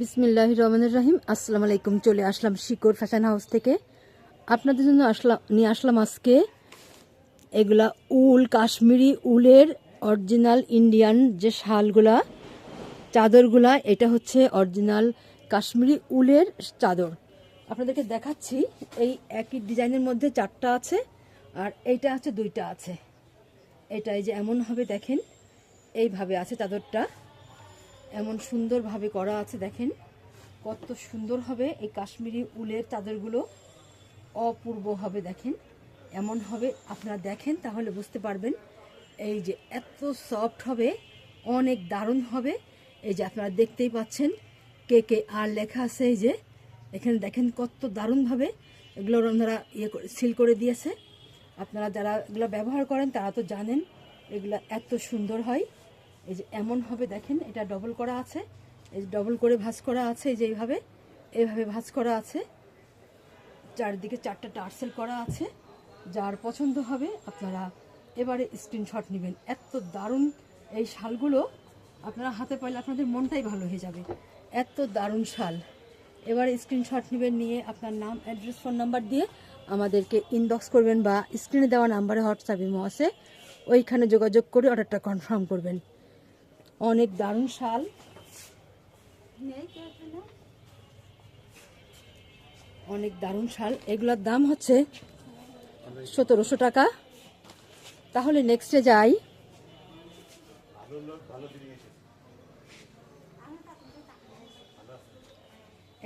বিসমিল্লাহ রহমানুর রহিম আসসালামু আলাইকুম চলে আসলাম শিকর ফ্যাশন হাউস থেকে। আপনাদের জন্য আসলাম নিয়ে আসলাম আজকে এগুলা উল, কাশ্মীরি উলের অরিজিনাল ইন্ডিয়ান যে শালগুলা, চাদরগুলা, এটা হচ্ছে অরিজিনাল কাশ্মীরি উলের চাদর। আপনাদেরকে দেখাচ্ছি, এই একই ডিজাইনের মধ্যে চারটা আছে, আর এইটা আছে দুইটা আছে। এটা এই যে এমন হবে, দেখেন, এইভাবে আছে চাদরটা। এমন সুন্দরভাবে করা আছে, দেখেন। কত সুন্দর হবে এই কাশ্মীরি উলের চাদরগুলো। অপূর্ব হবে, দেখেন। এমন হবে, আপনারা দেখেন, তাহলে বুঝতে পারবেন। এই যে এত সফট হবে, অনেক দারুণ হবে। এই যে আপনারা দেখতেই পাচ্ছেন, কে কে আর লেখা আছে এই যে। এখানে দেখেন কত দারুণভাবে এগুলো ওনারা ইয়ে করে, সিল করে দিয়েছে। আপনারা যারা এগুলো ব্যবহার করেন, তারা তো জানেন এগুলো এত সুন্দর হয়। এই যে এমন হবে, দেখেন, এটা ডবল করা আছে। এই যে ডবল করে ভাঁজ করা আছে, এই যে এইভাবে এইভাবে ভাঁজ করা আছে। চারদিকে চারটা টার্সেল করা আছে। যার পছন্দ হবে, আপনারা এবারে স্ক্রিনশট নেবেন। এত দারুণ এই শালগুলো, আপনারা হাতে পাইলে আপনাদের মনটাই ভালো হয়ে যাবে। এত দারুণ শাল। এবারে স্ক্রিনশট নেবেন, নিয়ে আপনার নাম অ্যাড্রেস ফোন নাম্বার দিয়ে আমাদেরকে ইনবক্স করবেন বা স্ক্রিনে দেওয়া নাম্বারে হোয়াটসঅ্যাপ ইমো আছে ওইখানে যোগাযোগ করে অর্ডারটা কনফার্ম করবেন। অনেক দারুণ শাল। অনেক দারুণ শাল। এগুলোর দাম হচ্ছে সতেরোশো টাকা। তাহলে নেক্সটে যাই।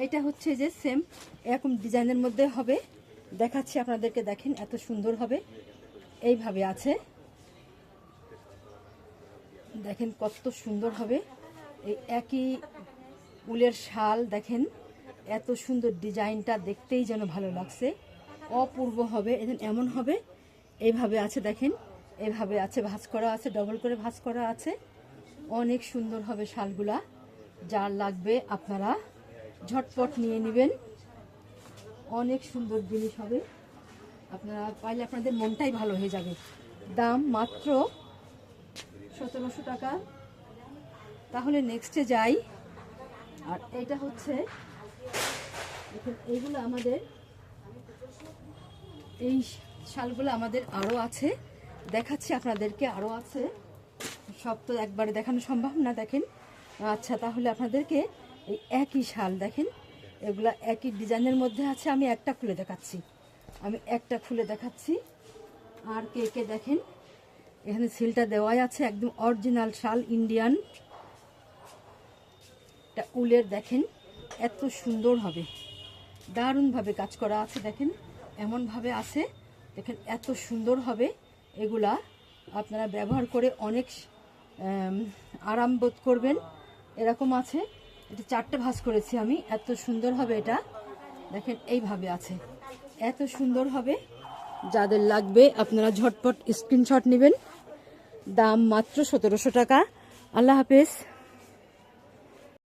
এটা হচ্ছে যে সেম এরকম ডিজাইনের মধ্যে হবে। দেখাচ্ছি আপনাদেরকে, দেখেন এত সুন্দর হবে। এইভাবে আছে। দেখেন কত সুন্দর হবে। এই একই উলের শাল দেখেন, এত সুন্দর ডিজাইনটা দেখতেই যেন ভালো লাগছে। অপূর্ব হবে, এদিন এমন হবে এইভাবে আছে দেখেন, এভাবে আছে, ভাঁজ করা আছে, ডবল করে ভাঁজ করা আছে। অনেক সুন্দর হবে শালগুলা, যার লাগবে আপনারা ঝটপট নিয়ে নেবেন। অনেক সুন্দর জিনিস হবে। আপনারা পাইলে আপনাদের মনটাই ভালো হয়ে যাবে। দাম মাত্র সতেরোশো টাকা। তাহলে নেক্সটে যাই। আর এটা হচ্ছে এইগুলো আমাদের, এই শালগুলো আমাদের আরও আছে। দেখাচ্ছি আপনাদেরকে আরও আছে। সব তো একবারে দেখানো সম্ভব না, দেখেন। আচ্ছা তাহলে আপনাদেরকে এই একই শাল, দেখেন। এগুলা একই ডিজাইনের মধ্যে আছে, আমি একটা খুলে দেখাচ্ছি। আমি একটা খুলে দেখাচ্ছি। আর কে কে দেখেন এখানে সিলটা দেওয়াই আছে, একদম অরিজিনাল শাল ইন্ডিয়ান উলের, দেখেন, এত সুন্দর হবে। দারুণভাবে কাজ করা আছে, দেখেন, এমনভাবে আছে। দেখেন, এত সুন্দর হবে এগুলা। আপনারা ব্যবহার করে অনেক আরাম বোধ করবেন। এরকম আছে। এটা চারটে ভাঁজ করেছি আমি। এত সুন্দর হবে এটা। দেখেন, এইভাবে আছে। এত সুন্দর হবে। যাদের লাগবে আপনারা ঝটপট স্ক্রিনশট নেবেন। দাম মাত্র সতেরোশো টাকা। আল্লাহ হাফেজ।